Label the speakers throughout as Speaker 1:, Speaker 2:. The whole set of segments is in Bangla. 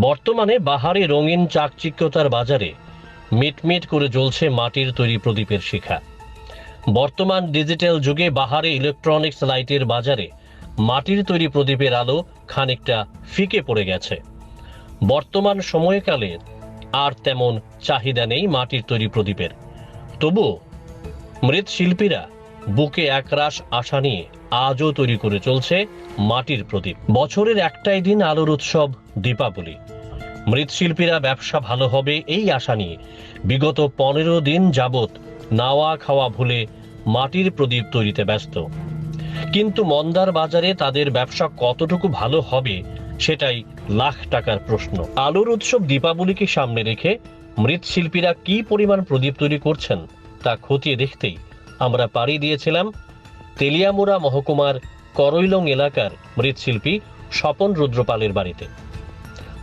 Speaker 1: বর্তমানে বাহারি রঙিন চাকচিক্যতার বাজারে মিটমিট করে জ্বলছে মাটির তৈরি প্রদীপের শিখা। বর্তমান ডিজিটাল যুগে বাহারে ইলেকট্রনিক্স লাইটের বাজারে মাটির তৈরি প্রদীপের আলো খানিকটা ফিকে পড়ে গেছে। বর্তমান সময়কালে আর তেমন চাহিদা নেই মাটির তৈরি প্রদীপের। তবুও মৃৎশিল্পীরা বুকে একরাশ আশা নিয়ে আজও তৈরি করে চলছে মাটির প্রদীপ। বছরের একটাই দিন আলোর উৎসব, দীপাবলি। মৃৎশিল্পীরা ব্যবসা ভালো হবে এই আশা নিয়ে বিগত পনেরো দিন যাবৎ নাওয়া খাওয়া ভুলে মাটির প্রদীপ তৈরিতে ব্যস্ত। কিন্তু মন্দার বাজারে তাদের ব্যবসা কতটুকু ভালো হবে সেটাই লাখ টাকার প্রশ্ন। আলোর উৎসব দীপাবলিকে সামনে রেখে মৃৎশিল্পীরা কি পরিমাণ প্রদীপ তৈরি করছেন তা খতিয়ে দেখতেই আমরা পাড়ি দিয়েছিলাম তেলিয়ামুড়া মহকুমার করৈলং এলাকার মৃৎশিল্পী স্বপন রুদ্রপালের বাড়িতে।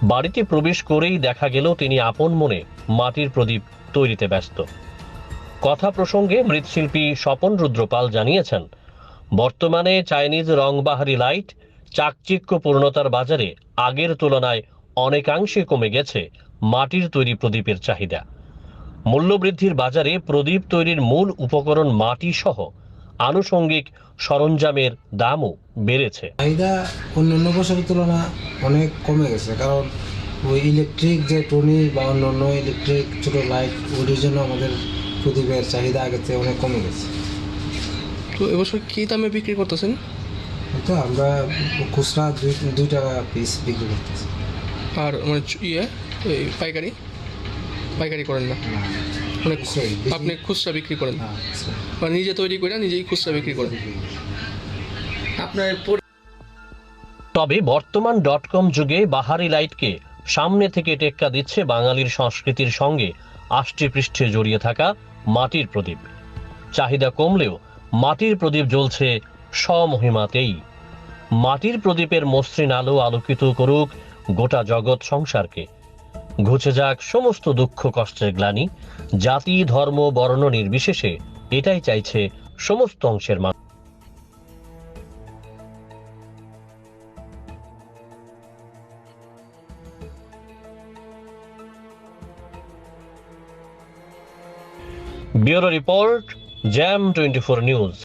Speaker 1: বাড়িতে প্রবেশ করেই দেখা গেল তিনি আপন মনে মাটির প্রদীপ তৈরিতে ব্যস্ত। কথা প্রসঙ্গে মৃৎশিল্পী স্বপন রুদ্রপাল জানিয়েছেন, বর্তমানে চাইনিজ রংবাহারি লাইট চাকচিক্য পূর্ণতার বাজারে আগের তুলনায় অনেকাংশে কমে গেছে মাটির তৈরি প্রদীপের চাহিদা। মূল্যবৃদ্ধির বাজারে প্রদীপ তৈরির মূল উপকরণ মাটি সহ আনুষঙ্গিক সরঞ্জামের দামও বেড়েছে।
Speaker 2: চাহিদা অন্যান্য বছরের তুলনা অনেক কমে গেছে কারণ ওই ইলেকট্রিক যে টনি বা অন্যান্য ইলেকট্রিক ছোটো লাইট ওটির জন্য আমাদের প্রদীপের চাহিদা আগের থেকে অনেক কমে গেছে।
Speaker 3: তো এবছর কী দামে বিক্রি করতেছেন?
Speaker 2: তো আমরা খুচরা দুই দুই টাকা পিস বিক্রি করতেছি।
Speaker 3: আর মানে ইয়ে এই পাইকারি? পাইকারি করেন না। মানে আপনি খুচরা বিক্রি করেন।
Speaker 2: হ্যাঁ।
Speaker 3: বা নিজে তৈরি করে নিজেই খুচরা বিক্রি করেন। আপনার
Speaker 1: তবে বর্তমান ডট কম যুগে বাহারি লাইটকে সামনে থেকে টেক্কা দিচ্ছে বাঙালির সংস্কৃতির সঙ্গে আষ্টে পৃষ্ঠে জড়িয়ে থাকা মাটির প্রদীপ। চাহিদা কমলেও মাটির প্রদীপ জ্বলছে স্বমহিমাতেই। মাটির প্রদীপের মসৃণ আলো আলোকিত করুক গোটা জগৎ সংসারকে। ঘুচে যাক সমস্ত দুঃখ কষ্টের গ্লানি। জাতি, ধর্ম, বর্ণ নির্বিশেষে এটাই চাইছে সমস্ত অংশের মানুষ। Bureau report, jam twenty four news.